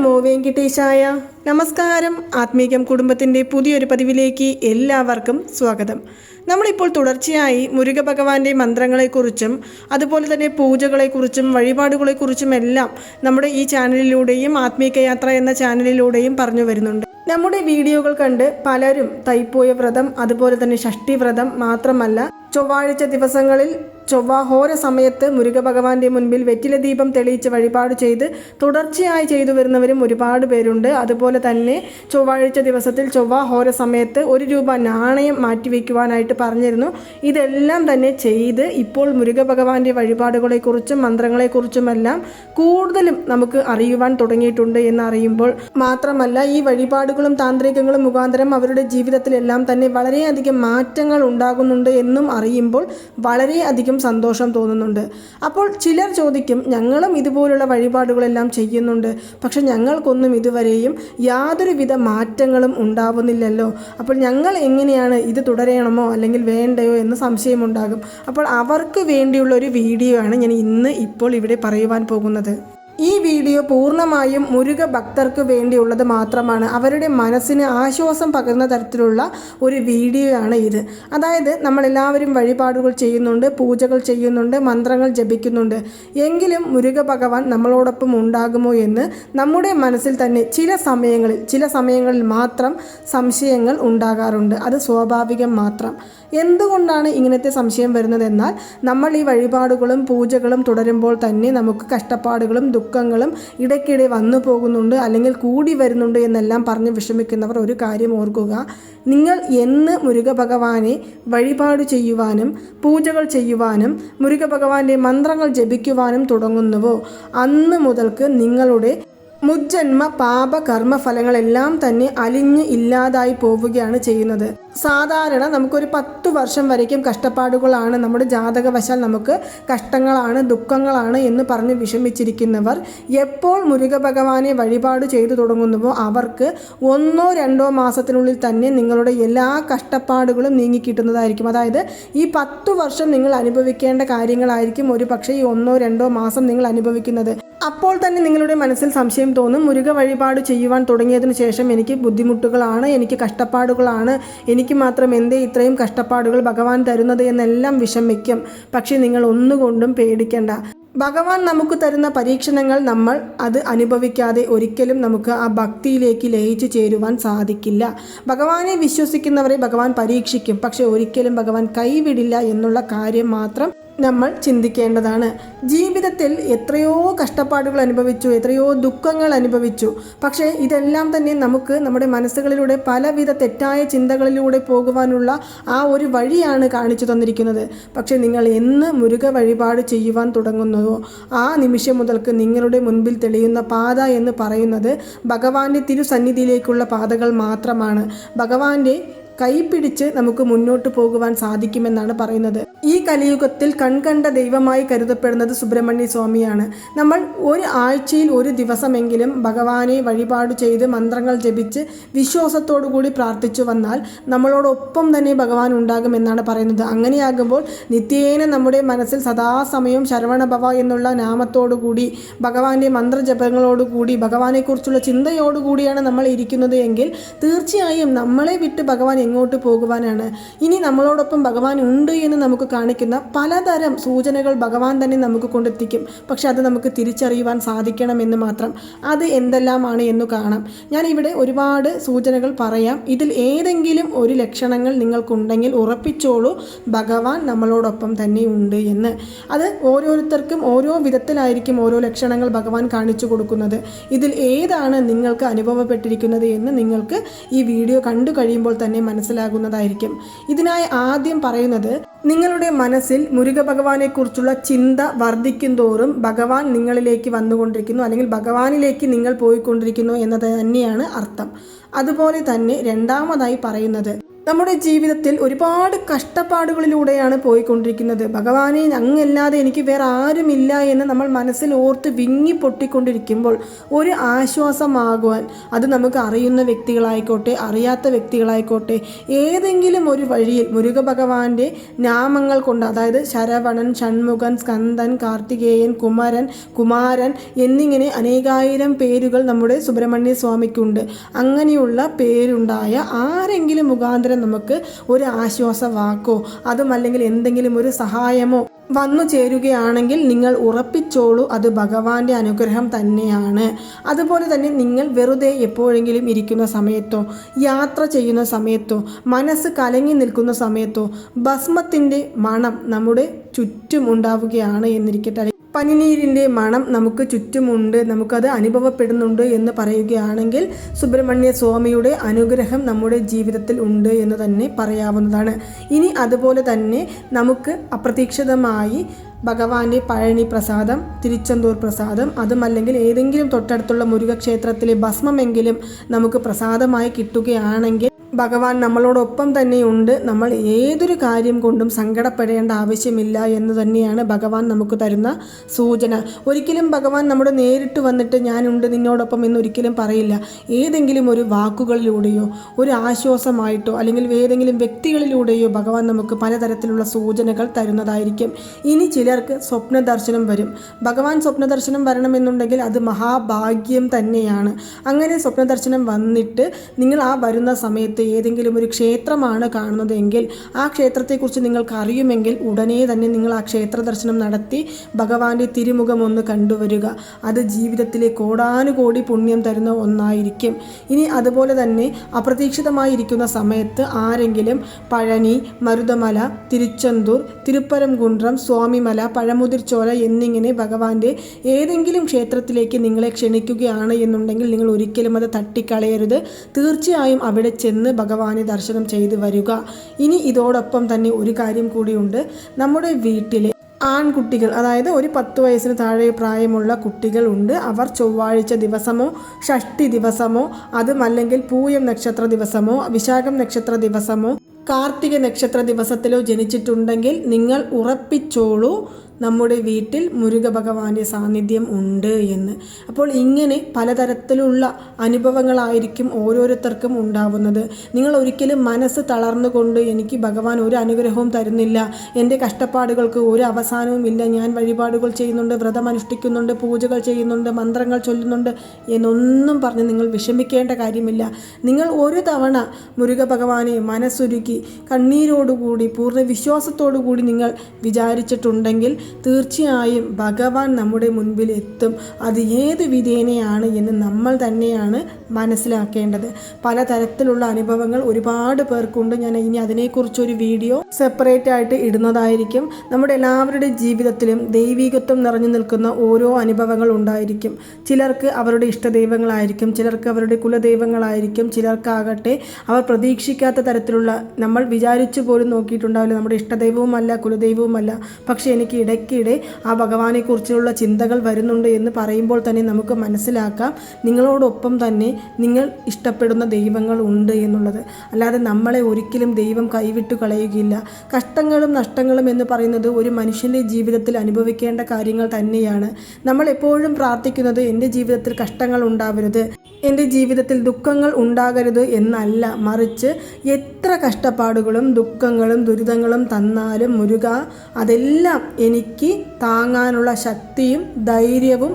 നമോ വെങ്കിട്ടേശായ നമസ്കാരം. ആത്മീകം കുടുംബത്തിന്റെ പുതിയൊരു പതിവിലേക്ക് എല്ലാവർക്കും സ്വാഗതം. നമ്മളിപ്പോൾ തുടർച്ചയായി മുരുക ഭഗവാന്റെ മന്ത്രങ്ങളെക്കുറിച്ചും അതുപോലെ തന്നെ പൂജകളെക്കുറിച്ചും വഴിപാടുകളെക്കുറിച്ചും എല്ലാം നമ്മുടെ ഈ ചാനലിലൂടെയും ആത്മീക യാത്ര എന്ന ചാനലിലൂടെയും പറഞ്ഞു വരുന്നുണ്ട്. നമ്മുടെ വീഡിയോകൾ കണ്ട് പലരും തൈപ്പോയ വ്രതം അതുപോലെ തന്നെ ഷഷ്ടി വ്രതം മാത്രമല്ല ചൊവ്വാഴ്ച ദിവസങ്ങളിൽ ചൊവ്വാഹോര സമയത്ത് മുരുക ഭഗവാന്റെ മുൻപിൽ വെറ്റില ദീപം തെളിയിച്ച് വഴിപാട് ചെയ്ത് തുടർച്ചയായി ചെയ്തു വരുന്നവരും ഒരുപാട് പേരുണ്ട്. അതുപോലെ തന്നെ ചൊവ്വാഴ്ച ദിവസത്തിൽ ചൊവ്വാഹോര സമയത്ത് ഒരു രൂപ നാണയം മാറ്റിവെക്കുവാനായിട്ട് പറഞ്ഞിരുന്നു. ഇതെല്ലാം തന്നെ ചെയ്ത് ഇപ്പോൾ മുരുകഭഗവാന്റെ വഴിപാടുകളെക്കുറിച്ചും മന്ത്രങ്ങളെക്കുറിച്ചുമെല്ലാം കൂടുതലും നമുക്ക് അറിയുവാൻ തുടങ്ങിയിട്ടുണ്ട് എന്ന് അറിയുമ്പോൾ മാത്രമല്ല ഈ വഴിപാടുകളും താന്ത്രികങ്ങളും മുഖാന്തരം അവരുടെ ജീവിതത്തിലെല്ലാം തന്നെ വളരെയധികം മാറ്റങ്ങൾ ഉണ്ടാകുന്നുണ്ട് എന്നും അറിയുമ്പോൾ വളരെയധികം സന്തോഷം തോന്നുന്നുണ്ട്. അപ്പോൾ ചിലർ ചോദിക്കും ഞങ്ങളും ഇതുപോലുള്ള വഴിപാടുകളെല്ലാം ചെയ്യുന്നുണ്ട്. പക്ഷെ ഞങ്ങൾക്കൊന്നും ഇതുവരെയും യാതൊരുവിധ മാറ്റങ്ങളും ഉണ്ടാവുന്നില്ലല്ലോ. അപ്പോൾ ഞങ്ങൾ എങ്ങനെയാണ് ഇത് തുടരണമോ അല്ലെങ്കിൽ വേണ്ടയോ എന്ന് സംശയമുണ്ടാകും. അപ്പോൾ അവർക്ക് വേണ്ടിയുള്ള ഒരു വീഡിയോ ആണ് ഞാൻ ഇന്ന് ഇപ്പോൾ ഇവിടെ പറയുവാൻ പോകുന്നത്. ഈ വീഡിയോ പൂർണമായും മുരുക ഭക്തർക്ക് വേണ്ടിയുള്ളത് മാത്രമാണ്. അവരുടെ മനസ്സിന് ആശ്വാസം പകർന്ന തരത്തിലുള്ള ഒരു വീഡിയോ ആണ് ഇത്. അതായത് നമ്മളെല്ലാവരും വഴിപാടുകൾ ചെയ്യുന്നുണ്ട് പൂജകൾ ചെയ്യുന്നുണ്ട് മന്ത്രങ്ങൾ ജപിക്കുന്നുണ്ട്. എങ്കിലും മുരുക ഭഗവാൻ നമ്മളോടൊപ്പം ഉണ്ടാകുമോ എന്ന് നമ്മുടെ മനസ്സിൽ തന്നെ ചില സമയങ്ങളിൽ ചില സമയങ്ങളിൽ മാത്രം സംശയങ്ങൾ ഉണ്ടാകാറുണ്ട്. അത് സ്വാഭാവികം മാത്രം. എന്തുകൊണ്ടാണ് ഇങ്ങനത്തെ സംശയം വരുന്നതെന്നാൽ നമ്മൾ ഈ വഴിപാടുകളും പൂജകളും തുടരുമ്പോൾ തന്നെ നമുക്ക് കഷ്ടപ്പാടുകളും ദുഃഖങ്ങളും ഇടയ്ക്കിടെ വന്നു പോകുന്നുണ്ട് അല്ലെങ്കിൽ കൂടി വരുന്നുണ്ട് എന്നെല്ലാം പറഞ്ഞ് വിഷമിക്കുന്നവർ ഒരു കാര്യം ഓർക്കുക. നിങ്ങൾ എന്ന് മുരുക ഭഗവാനെ വഴിപാട് ചെയ്യുവാനും പൂജകൾ ചെയ്യുവാനും മുരുക ഭഗവാന്റെ മന്ത്രങ്ങൾ ജപിക്കുവാനും തുടങ്ങുന്നുവോ? അന്ന് മുതൽക്ക് നിങ്ങളുടെ മുജ്ജന്മ പാപ കർമ്മ ഫലങ്ങളെല്ലാം തന്നെ അലിഞ്ഞ് ഇല്ലാതായി പോവുകയാണ് ചെയ്യുന്നത്. സാധാരണ നമുക്കൊരു പത്ത് വർഷം വരയ്ക്കും കഷ്ടപ്പാടുകളാണ്. നമ്മുടെ ജാതകവശാൽ നമുക്ക് കഷ്ടങ്ങളാണ് ദുഃഖങ്ങളാണ് എന്ന് പറഞ്ഞ് വിഷമിച്ചിരിക്കുന്നവർ എപ്പോൾ മുരുക ഭഗവാനെ വഴിപാട് ചെയ്തു തുടങ്ങുന്നുവോ അവർക്ക് ഒന്നോ രണ്ടോ മാസത്തിനുള്ളിൽ തന്നെ നിങ്ങളുടെ എല്ലാ കഷ്ടപ്പാടുകളും നീങ്ങിക്കിട്ടുന്നതായിരിക്കും. അതായത് ഈ പത്ത് വർഷം നിങ്ങൾ അനുഭവിക്കേണ്ട കാര്യങ്ങളായിരിക്കും ഒരു പക്ഷേ ഈ ഒന്നോ രണ്ടോ മാസം നിങ്ങൾ അനുഭവിക്കുന്നത്. അപ്പോൾ തന്നെ നിങ്ങളുടെ മനസ്സിൽ സംശയം തോന്നും മുരുക വഴിപാട് ചെയ്യുവാൻ തുടങ്ങിയതിനു ശേഷം എനിക്ക് ബുദ്ധിമുട്ടുകളാണ് എനിക്ക് കഷ്ടപ്പാടുകളാണ് എനിക്ക് മാത്രം എന്തേ ഇത്രയും കഷ്ടപ്പാടുകൾ ഭഗവാൻ തരുന്നത് എന്നെല്ലാം വിഷമിക്കും. പക്ഷേ നിങ്ങൾ ഒന്നുകൊണ്ടും പേടിക്കേണ്ട. ഭഗവാൻ നമുക്ക് തരുന്ന പരീക്ഷണങ്ങൾ നമ്മൾ അത് അനുഭവിക്കാതെ ഒരിക്കലും നമുക്ക് ആ ഭക്തിയിലേക്ക് ലയിച്ചു ചേരുവാൻ സാധിക്കില്ല. ഭഗവാനെ വിശ്വസിക്കുന്നവരെ ഭഗവാൻ പരീക്ഷിക്കും. പക്ഷെ ഒരിക്കലും ഭഗവാൻ കൈവിടില്ല എന്നുള്ള കാര്യം മാത്രം നമ്മൾ ചിന്തിക്കേണ്ടതാണ്. ജീവിതത്തിൽ എത്രയോ കഷ്ടപ്പാടുകൾ അനുഭവിച്ചു എത്രയോ ദുഃഖങ്ങൾ അനുഭവിച്ചു. പക്ഷേ ഇതെല്ലാം തന്നെ നമുക്ക് നമ്മുടെ മനസ്സുകളിലൂടെ പലവിധ തെറ്റായ ചിന്തകളിലൂടെ പോകുവാനുള്ള ആ ഒരു വഴിയാണ് കാണിച്ചു തന്നിരിക്കുന്നത്. പക്ഷേ നിങ്ങൾ എന്ന് മുരുക വഴിപാട് ചെയ്യുവാൻ തുടങ്ങുന്നുവോ? ആ നിമിഷം മുതൽക്ക് നിങ്ങളുടെ മുൻപിൽ തെളിയുന്ന പാത എന്ന് പറയുന്നത് ഭഗവാന്റെ തിരുസന്നിധിയിലേക്കുള്ള പാതകൾ മാത്രമാണ്. ഭഗവാന്റെ കൈപിടിച്ച് നമുക്ക് മുന്നോട്ട് പോകുവാൻ സാധിക്കുമെന്നാണ് പറയുന്നത്. ഈ കലിയുഗത്തിൽ കൺകണ്ട ദൈവമായി കരുതപ്പെടുന്നത് സുബ്രഹ്മണ്യ സ്വാമിയാണ്. നമ്മൾ ഒരു ആഴ്ചയിൽ ഒരു ദിവസമെങ്കിലും ഭഗവാനെ വഴിപാട് ചെയ്ത് മന്ത്രങ്ങൾ ജപിച്ച് വിശ്വാസത്തോടു കൂടി പ്രാർത്ഥിച്ചു വന്നാൽ നമ്മളോടൊപ്പം തന്നെ ഭഗവാൻ ഉണ്ടാകുമെന്നാണ് പറയുന്നത്. അങ്ങനെയാകുമ്പോൾ നിത്യേന നമ്മുടെ മനസ്സിൽ സദാസമയം ശരവണഭവ എന്നുള്ള നാമത്തോടുകൂടി ഭഗവാന്റെ മന്ത്രജപങ്ങളോടുകൂടി ഭഗവാനെക്കുറിച്ചുള്ള ചിന്തയോടുകൂടിയാണ് നമ്മൾ ഇരിക്കുന്നത് എങ്കിൽ തീർച്ചയായും നമ്മളെ വിട്ട് ഭഗവാൻ എങ്ങോട്ട് പോകുവാനാണ്. ഇനി നമ്മളോടൊപ്പം ഭഗവാൻ ഉണ്ട് എന്ന് നമുക്ക് കാണിക്കുന്ന പലതരം സൂചനകൾ ഭഗവാൻ തന്നെ നമുക്ക് കൊണ്ടെത്തിക്കും. പക്ഷെ അത് നമുക്ക് തിരിച്ചറിയുവാൻ സാധിക്കണം എന്ന് മാത്രം. അത് എന്തെല്ലാമാണ് എന്ന് കാണാം. ഞാൻ ഇവിടെ ഒരുപാട് സൂചനകൾ പറയാം. ഇതിൽ ഏതെങ്കിലും ഒരു ലക്ഷണങ്ങൾ നിങ്ങൾക്കുണ്ടെങ്കിൽ ഉറപ്പിച്ചോളൂ ഭഗവാൻ നമ്മളോടൊപ്പം തന്നെ ഉണ്ട് എന്ന്. അത് ഓരോരുത്തർക്കും ഓരോ വിധത്തിലായിരിക്കും ഓരോ ലക്ഷണങ്ങൾ ഭഗവാൻ കാണിച്ചു കൊടുക്കുന്നത്. ഇതിൽ ഏതാണ് നിങ്ങൾക്ക് അനുഭവപ്പെട്ടിരിക്കുന്നത് എന്ന് നിങ്ങൾക്ക് ഈ വീഡിയോ കണ്ടു കഴിയുമ്പോൾ തന്നെ മനസ്സിലാകുന്നതായിരിക്കും. ഇതിനായി ആദ്യം പറയുന്നത് നിങ്ങളുടെ മനസ്സിൽ മുരുക ഭഗവാനെക്കുറിച്ചുള്ള ചിന്ത വർദ്ധിക്കും തോറും ഭഗവാൻ നിങ്ങളിലേക്ക് വന്നുകൊണ്ടിരിക്കുന്നു അല്ലെങ്കിൽ ഭഗവാനിലേക്ക് നിങ്ങൾ പോയിക്കൊണ്ടിരിക്കുന്നു എന്നത് തന്നെയാണ് അർത്ഥം. അതുപോലെ തന്നെ രണ്ടാമതായി പറയുന്നത് നമ്മുടെ ജീവിതത്തിൽ ഒരുപാട് കഷ്ടപ്പാടുകളിലൂടെയാണ് പോയിക്കൊണ്ടിരിക്കുന്നത്. ഭഗവാനെ അങ്ങല്ലാതെ എനിക്ക് വേറെ ആരുമില്ല എന്ന് നമ്മൾ മനസ്സിൽ ഓർത്ത് വിങ്ങി പൊട്ടിക്കൊണ്ടിരിക്കുമ്പോൾ ഒരു ആശ്വാസമാകുവാൻ അത് നമുക്ക് അറിയുന്ന വ്യക്തികളായിക്കോട്ടെ അറിയാത്ത വ്യക്തികളായിക്കോട്ടെ ഏതെങ്കിലും ഒരു വഴിയിൽ മുരുക ഭഗവാന്റെ നാമങ്ങൾ കൊണ്ട് അതായത് ശരവണൻ ഷൺമുഖൻ സ്കന്ദൻ കാർത്തികേയൻ കുമരൻ കുമാരൻ എന്നിങ്ങനെ അനേകായിരം പേരുകൾ നമ്മുടെ സുബ്രഹ്മണ്യ സ്വാമിക്കുണ്ട്. അങ്ങനെയുള്ള പേരുണ്ടായ ആരെങ്കിലും മുഖാന്തരം നമുക്ക് ഒരു ആശ്വാസ വാക്കോ അതുമല്ലെങ്കിൽ എന്തെങ്കിലും ഒരു സഹായമോ വന്നു ചേരുകയാണെങ്കിൽ നിങ്ങൾ ഉറപ്പിച്ചോളൂ അത് ഭഗവാന്റെ അനുഗ്രഹം തന്നെയാണ്. അതുപോലെ തന്നെ നിങ്ങൾ വെറുതെ എപ്പോഴെങ്കിലും ഇരിക്കുന്ന സമയത്തോ യാത്ര ചെയ്യുന്ന സമയത്തോ മനസ്സ് കലങ്ങി നിൽക്കുന്ന സമയത്തോ ഭസ്മത്തിന്റെ മണം നമ്മുടെ ചുറ്റും ഉണ്ടാവുകയാണ് എന്നിരിക്കട്ടെ. പനിനീരിന്റെ മണം നമുക്ക് ചുറ്റുമുണ്ട് നമുക്കത് അനുഭവപ്പെടുന്നുണ്ട് എന്ന് പറയുകയാണെങ്കിൽ സുബ്രഹ്മണ്യ സ്വാമിയുടെ അനുഗ്രഹം നമ്മുടെ ജീവിതത്തിൽ ഉണ്ട് എന്ന് തന്നെ പറയാവുന്നതാണ്. ഇനി അതുപോലെ തന്നെ നമുക്ക് അപ്രതീക്ഷിതമായി ഭഗവാന്റെ പഴനി പ്രസാദം തിരുച്ചെന്തൂർ പ്രസാദം അതുമല്ലെങ്കിൽ ഏതെങ്കിലും തൊട്ടടുത്തുള്ള മുരുകക്ഷേത്രത്തിലെ ഭസ്മമെങ്കിലും നമുക്ക് പ്രസാദമായി കിട്ടുകയാണെങ്കിൽ ഭഗവാൻ നമ്മളോടൊപ്പം തന്നെയുണ്ട്. നമ്മൾ ഏതൊരു കാര്യം കൊണ്ടും സങ്കടപ്പെടേണ്ട ആവശ്യമില്ല എന്ന് തന്നെയാണ് ഭഗവാൻ നമുക്ക് തരുന്ന സൂചന. ഒരിക്കലും ഭഗവാൻ നമ്മുടെ നേരിട്ട് വന്നിട്ട് ഞാനുണ്ട് നിന്നോടൊപ്പം എന്നൊരിക്കലും പറയില്ല. ഏതെങ്കിലും ഒരു വാക്കുകളിലൂടെയോ ഒരു ആശ്വാസമായിട്ടോ അല്ലെങ്കിൽ ഏതെങ്കിലും വ്യക്തികളിലൂടെയോ ഭഗവാൻ നമുക്ക് പലതരത്തിലുള്ള സൂചനകൾ തരുന്നതായിരിക്കും. ഇനി ചിലർക്ക് സ്വപ്ന ദർശനം വരും. ഭഗവാൻ സ്വപ്ന ദർശനം വരണമെന്നുണ്ടെങ്കിൽ അത് മഹാഭാഗ്യം തന്നെയാണ്. അങ്ങനെ സ്വപ്ന ദർശനം വന്നിട്ട് നിങ്ങൾ ആ വരുന്ന സമയത്ത് ഏതെങ്കിലും ഒരു ക്ഷേത്രമാണ് കാണുന്നതെങ്കിൽ ആ ക്ഷേത്രത്തെക്കുറിച്ച് നിങ്ങൾക്ക് അറിയുമെങ്കിൽ ഉടനെ തന്നെ നിങ്ങൾ ആ ക്ഷേത്ര ദർശനം നടത്തി ഭഗവാന്റെ തിരുമുഖം ഒന്ന് കണ്ടുവരിക. അത് ജീവിതത്തിലെ കോടാനുകോടി പുണ്യം തരുന്ന ഒന്നായിരിക്കും. ഇനി അതുപോലെ തന്നെ അപ്രതീക്ഷിതമായിരിക്കുന്ന സമയത്ത് ആരെങ്കിലും പഴനി മരുതമല തിരുച്ചെന്തൂർ തിരുപ്പരംകുണ്ട്രം സ്വാമിമല പഴമുതിർച്ചോല എന്നിങ്ങനെ ഭഗവാന്റെ ഏതെങ്കിലും ക്ഷേത്രത്തിലേക്ക് നിങ്ങളെ ക്ഷണിക്കുകയാണ് എന്നുണ്ടെങ്കിൽ നിങ്ങൾ ഒരിക്കലും അത് തട്ടിക്കളയരുത്. തീർച്ചയായും അവിടെ ചെന്ന് ഭഗവാനെ ദർശനം ചെയ്തു വരിക. ഇനി ഇതോടൊപ്പം തന്നെ ഒരു കാര്യം കൂടിയുണ്ട്. നമ്മുടെ വീട്ടിലെ ആൺകുട്ടികൾ അതായത് ഒരു പത്ത് വയസ്സിന് താഴെ പ്രായമുള്ള കുട്ടികൾ ഉണ്ട്. അവർ ചൊവ്വാഴ്ച ദിവസമോ ഷഷ്ടി ദിവസമോ അതും അല്ലെങ്കിൽ പൂയം നക്ഷത്ര ദിവസമോ വിശാഖം നക്ഷത്ര ദിവസമോ കാർത്തിക നക്ഷത്ര ദിവസത്തിലോ ജനിച്ചിട്ടുണ്ടെങ്കിൽ നിങ്ങൾ ഉറപ്പിച്ചോളൂ. നമ്മുടെ വീട്ടിൽ മുരുക ഭഗവാന്റെ സാന്നിധ്യം ഉണ്ട് എന്ന്. അപ്പോൾ ഇങ്ങനെ പലതരത്തിലുള്ള അനുഭവങ്ങളായിരിക്കും ഓരോരുത്തർക്കും ഉണ്ടാവുന്നത്. നിങ്ങൾ ഒരിക്കലും മനസ്സ് തളർന്നുകൊണ്ട് എനിക്ക് ഭഗവാൻ ഒരു അനുഗ്രഹവും തരുന്നില്ല. എന്റെ കഷ്ടപ്പാടുകൾക്ക് ഒരു അവസാനവും ഇല്ല. ഞാൻ വഴിപാടുകൾ ചെയ്യുന്നുണ്ട് വ്രതം അനുഷ്ഠിക്കുന്നുണ്ട് പൂജകൾ ചെയ്യുന്നുണ്ട് മന്ത്രങ്ങൾ ചൊല്ലുന്നുണ്ട് എന്നൊന്നും പറഞ്ഞ് നിങ്ങൾ വിഷമിക്കേണ്ട കാര്യമില്ല. നിങ്ങൾ ഒരു തവണ മുരുക ഭഗവാനെ മനസ്സുരുക്കി കണ്ണീരോടുകൂടി പൂർണ വിശ്വാസത്തോടു കൂടി നിങ്ങൾ വിചാരിച്ചിട്ടുണ്ടെങ്കിൽ തീർച്ചയായും ഭഗവാൻ നമ്മുടെ മുൻപിൽ എത്തും. അത് ഏത് വിധേനയാണ് എന്ന് നമ്മൾ തന്നെയാണ് മനസ്സിലാക്കേണ്ടത്. പലതരത്തിലുള്ള അനുഭവങ്ങൾ ഒരുപാട് പേർക്കുണ്ട്. ഞാൻ ഇനി അതിനെക്കുറിച്ചൊരു വീഡിയോ സെപ്പറേറ്റ് ആയിട്ട് ഇടുന്നതായിരിക്കും. നമ്മുടെ എല്ലാവരുടെ ജീവിതത്തിലും ദൈവികത്വം നിറഞ്ഞു നിൽക്കുന്ന ഓരോ അനുഭവങ്ങൾ ഉണ്ടായിരിക്കും. ചിലർക്ക് അവരുടെ ഇഷ്ടദൈവങ്ങളായിരിക്കും. ചിലർക്ക് അവരുടെ കുലദൈവങ്ങളായിരിക്കും. ചിലർക്കാകട്ടെ അവർ പ്രതീക്ഷിക്കാത്ത തരത്തിലുള്ള നമ്മൾ വിചാരിച്ചു പോലും നോക്കിയിട്ടുണ്ടാവില്ല. നമ്മുടെ ഇഷ്ടദൈവവുമല്ല കുലദൈവവുമല്ല. പക്ഷേ എനിക്ക് ഇടയ്ക്കിടെ ആ ഭഗവാനെക്കുറിച്ചുള്ള ചിന്തകൾ വരുന്നുണ്ട് എന്ന് പറയുമ്പോൾ തന്നെ നമുക്ക് മനസ്സിലാക്കാം. നിങ്ങളോടൊപ്പം തന്നെ നിങ്ങൾ ഇഷ്ടപ്പെടുന്ന ദൈവങ്ങൾ ഉണ്ട് എന്നുള്ളത്. അല്ലാതെ നമ്മളെ ഒരിക്കലും ദൈവം കൈവിട്ടു കളയുകയില്ല. കഷ്ടങ്ങളും നഷ്ടങ്ങളും എന്ന് പറയുന്നത് ഒരു മനുഷ്യന്റെ ജീവിതത്തിൽ അനുഭവിക്കേണ്ട കാര്യങ്ങൾ തന്നെയാണ്. നമ്മൾ എപ്പോഴും പ്രാർത്ഥിക്കുന്നത് എന്റെ ജീവിതത്തിൽ കഷ്ടങ്ങൾ ഉണ്ടാവരുത് എന്റെ ജീവിതത്തിൽ ദുഃഖങ്ങൾ ഉണ്ടാകരുത് എന്നല്ല. മറിച്ച് എത്ര കഷ്ടപ്പാടുകളും ദുഃഖങ്ങളും ദുരിതങ്ങളും തന്നാലും മുരുക അതെല്ലാം എനിക്ക് താങ്ങാനുള്ള ശക്തിയും ധൈര്യവും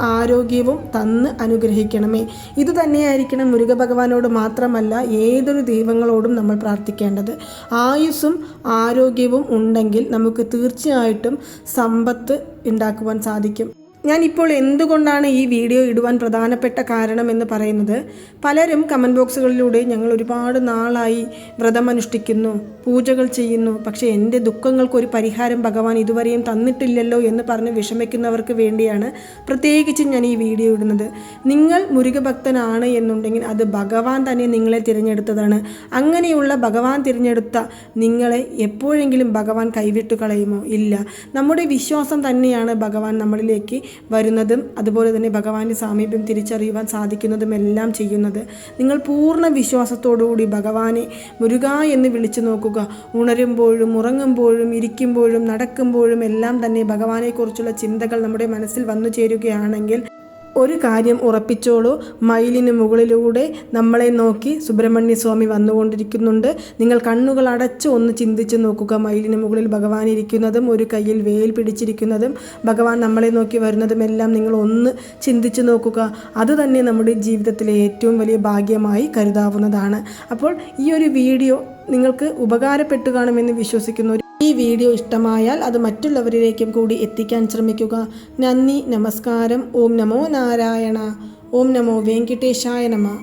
ആരോഗ്യവും തന്ന് അനുഗ്രഹിക്കണമേ. ഇത് തന്നെയായിരിക്കണം മുരുക ഭഗവാനോട് മാത്രമല്ല ഏതൊരു ദൈവങ്ങളോടും നമ്മൾ പ്രാർത്ഥിക്കേണ്ടത്. ആയുസ്സും ആരോഗ്യവും ഉണ്ടെങ്കിൽ നമുക്ക് തീർച്ചയായിട്ടും സമ്പത്ത് ഉണ്ടാക്കുവാൻ സാധിക്കും. ഞാനിപ്പോൾ എന്തുകൊണ്ടാണ് ഈ വീഡിയോ ഇടുവാൻ പ്രധാനപ്പെട്ട കാരണം എന്ന് പറയുന്നത്? പലരും കമന്റ് ബോക്സുകളിലൂടെ ഞങ്ങൾ ഒരുപാട് നാളായി വ്രതം അനുഷ്ഠിക്കുന്നു പൂജകൾ ചെയ്യുന്നു. പക്ഷേ എന്റെ ദുഃഖങ്ങൾക്കൊരു പരിഹാരം ഭഗവാൻ ഇതുവരെയും തന്നിട്ടില്ലല്ലോ എന്ന് പറഞ്ഞ് വിഷമിക്കുന്നവർക്ക് വേണ്ടിയാണ് പ്രത്യേകിച്ച് ഞാൻ ഈ വീഡിയോ ഇടുന്നത്. നിങ്ങൾ മുരുകഭക്തനാണ് എന്നുണ്ടെങ്കിൽ അത് ഭഗവാൻ തന്നെ നിങ്ങളെ തിരഞ്ഞെടുത്തതാണ്. അങ്ങനെയുള്ള ഭഗവാൻ തിരഞ്ഞെടുത്ത നിങ്ങളെ എപ്പോഴെങ്കിലും ഭഗവാൻ കൈവിട്ടു കളയുമോ? ഇല്ല. നമ്മുടെ വിശ്വാസം തന്നെയാണ് ഭഗവാൻ നമ്മളിലേക്ക് വരുന്നതും അതുപോലെ തന്നെ ഭഗവാന്റെ സാമീപ്യം തിരിച്ചറിയുവാൻ സാധിക്കുന്നതും എല്ലാം ചെയ്യുന്നത്. നിങ്ങൾ പൂർണ വിശ്വാസത്തോടുകൂടി ഭഗവാനെ മുരുക എന്ന് വിളിച്ചു നോക്കുക. ഉണരുമ്പോഴും ഉറങ്ങുമ്പോഴും ഇരിക്കുമ്പോഴും നടക്കുമ്പോഴും എല്ലാം തന്നെ ഭഗവാനെക്കുറിച്ചുള്ള ചിന്തകൾ നമ്മുടെ മനസ്സിൽ വന്നു ചേരുകയാണെങ്കിൽ ഒരു കാര്യം ഉറപ്പിച്ചോളൂ. മയിലിന് മുകളിലൂടെ നമ്മളെ നോക്കി സുബ്രഹ്മണ്യ സ്വാമി വന്നുകൊണ്ടിരിക്കുന്നുണ്ട്. നിങ്ങൾ കണ്ണുകൾ അടച്ച് ഒന്ന് ചിന്തിച്ച് നോക്കുക. മയിലിന് മുകളിൽ ഭഗവാൻ ഇരിക്കുന്നതും ഒരു കയ്യിൽ വേൽ പിടിച്ചിരിക്കുന്നതും ഭഗവാൻ നമ്മളെ നോക്കി വരുന്നതും എല്ലാം നിങ്ങൾ ഒന്ന് ചിന്തിച്ച് നോക്കുക. അതുതന്നെ നമ്മുടെ ജീവിതത്തിലെ ഏറ്റവും വലിയ ഭാഗ്യമായി കരുതാവുന്നതാണ്. അപ്പോൾ ഈ ഒരു വീഡിയോ നിങ്ങൾക്ക് ഉപകാരപ്പെട്ടു കാണുമെന്ന് വിശ്വസിക്കുന്നു. ഈ വീഡിയോ ഇഷ്ടമായാൽ അത് മറ്റുള്ളവരിലേക്കും കൂടി എത്തിക്കാൻ ശ്രമിക്കുക. നന്ദി നമസ്കാരം. ഓം നമോ നാരായണ. ഓം നമോ വെങ്കിട്ടേശായ നമ.